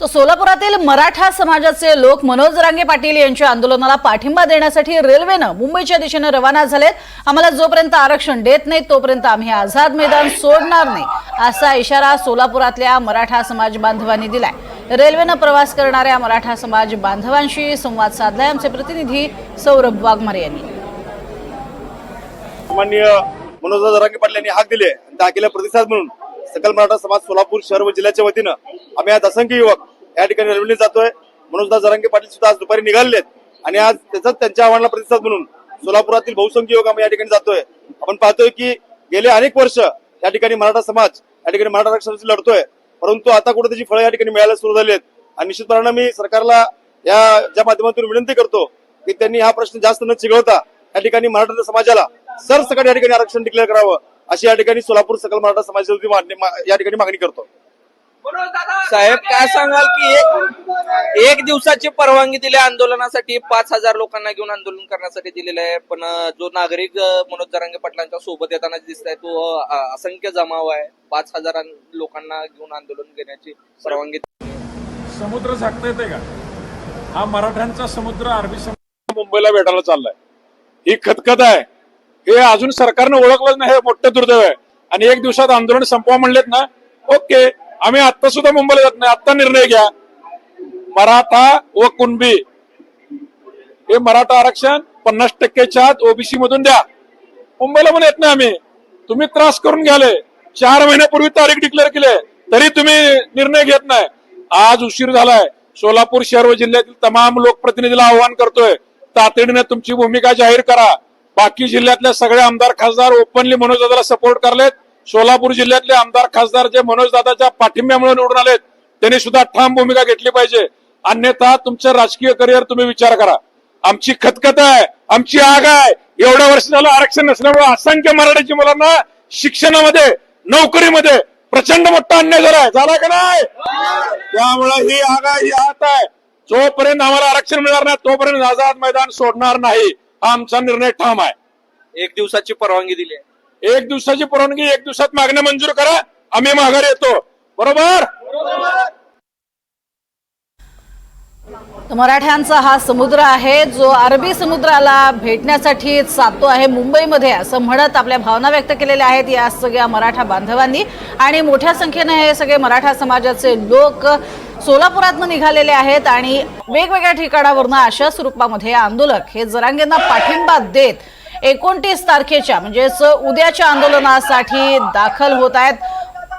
तर सोलापुरातील मराठा समाजाचे लोक मनोज रांगे पाटील यांच्या आंदोलनाला पाठिंबा देण्यासाठी रेल्वेनं मुंबईच्या दिशेनं रवाना झालेत. आम्हाला जोपर्यंत आरक्षण देत नाही तोपर्यंत आम्ही आझाद मैदान सोडणार नाही असा इशारा सोलापुरातल्या मराठा समाज बांधवांनी दिलाय. रेल्वेनं प्रवास करणाऱ्या मराठा समाज बांधवांशी संवाद साधलाय. आमचे प्रतिनिधी सौरभ वाघमारे यांनी. माननीय मनोज रांगे पाटील यांनी हाक दिले त्या प्रतिसाद म्हणून सकल मराठा समाज सोलापूर शहर व जिल्ह्याच्या वतीनं आम्ही आज असंख्य युवक या ठिकाणी रेल्वेने जातोय. मनोजदा जरांगे पाटील सुद्धा आज दुपारी निघालेत. आणि आज त्याचाच त्यांच्या आव्हानाला प्रतिसाद म्हणून सोलापुरातील बहुसंख्य युवक आम्ही या ठिकाणी जातोय. आपण पाहतोय की गेले अनेक वर्ष या ठिकाणी मराठा समाज या ठिकाणी मराठा आरक्षणाशी लढतोय. परंतु आता कुठे त्याची फळं या ठिकाणी मिळायला सुरू झाली आहेत आणि निश्चितपणानं मी सरकारला या ज्या माध्यमातून विनंती करतो की त्यांनी हा प्रश्न जास्त न चिघळता या ठिकाणी मराठा समाजाला सरसकट या ठिकाणी आरक्षण डिक्लेअर करावं अशी या ठिकाणी सोलापूर सकल मराठा समाजाची मागणी या ठिकाणी मागणी करतो. साहेब काय सांगाल की एक एक दिवसाची परवानगी दिली आंदोलनासाठी पाच हजार लोकांना घेऊन आंदोलन करण्यासाठी दिलेलं आहे. पण जो नागरिक मनोज जरांगे पाटलांच्या सोबत येताना दिसत आहे तो असंख्य जमाव आहे. पाच हजार लोकांना घेऊन आंदोलन घेण्याची परवानगी समुद्र झाकता येते का? हा मराठ्यांचा समुद्र अरबी समुद्र मुंबईला भेटायला चाललाय. ही खतखत आहे. हे अजून सरकारनं ओळखलंच नाही हे मोठं दुर्दैव आहे. आणि एक दिवसात आंदोलन संपवा म्हणलेत ना ओके. आम्ही आता सुद्धा मुंबईला जात नाही. आता निर्णय घ्या. मराठा व कुणबी. हे मराठा आरक्षण पन्नास टक्केच्या आत ओबीसी मधून द्या. मुंबईला पण येत नाही आम्ही. तुम्ही त्रास करून घ्याले. चार महिन्यापूर्वी तारीख डिक्लेअर केली. तरी तुम्ही निर्णय घेत नाही. आज उशीर झालाय. सोलापूर शहर व जिल्ह्यातील तमाम लोकप्रतिनिधीला आवाहन करतोय. तातडीने तुमची भूमिका जाहीर करा. बाकी जिल्ह्यातल्या सगळे आमदार खासदार ओपनली मनोजदादाला सपोर्ट करलेत. सोलापूर जिल्ह्यातले आमदार खासदार जे मनोजदादाच्या पाठिंब्यामुळे निवडून आलेत त्यांनी सुद्धा ठाम भूमिका घेतली पाहिजे. अन्यथा तुमचं राजकीय करिअर तुम्ही विचार करा. आमची खतखत आहे आमची आग आहे. एवढ्या वर्ष झालं आरक्षण नसल्यामुळे असंख्य मराठीची मुलांना शिक्षणामध्ये नोकरीमध्ये प्रचंड मोठा अन्याय झालाय झाला का नाही? त्यामुळे ही आग आहे ही हात आहे. जोपर्यंत आम्हाला आरक्षण मिळणार नाही तोपर्यंत आझाद मैदान सोडणार नाही. हा आमचा निर्णय ठाम आहे. एक दिवसाची परवानगी दिली आहे. एक दिवसाची परवानगी एक दिवसात मागणी मंजूर करा. आम्ही माघार येतो. बरोबर? मराठ्यांचा हा समुद्र आहे जो अरबी समुद्राला भेटण्यासाठी जातो आहे मुंबईमध्ये असं म्हणत आपल्या भावना व्यक्त केलेल्या आहेत या सगळ्या मराठा बांधवांनी. आणि मोठ्या संख्येने हे सगळे मराठा समाजाचे लोक सोलापुरातनं निघालेले आहेत आणि वेगवेगळ्या ठिकाणावरनं अशा स्वरूपामध्ये आंदोलक हे जरांगेंना पाठिंबा देत एकोणतीस तारखेच्या म्हणजेच उद्याच्या आंदोलनासाठी दाखल होत आहेत.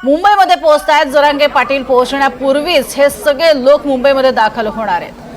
मुंबईमध्ये पोहोचत आहेत जरांगे पाटील पोहोचण्यापूर्वीच हे सगळे लोक मुंबईमध्ये दाखल होणार आहेत.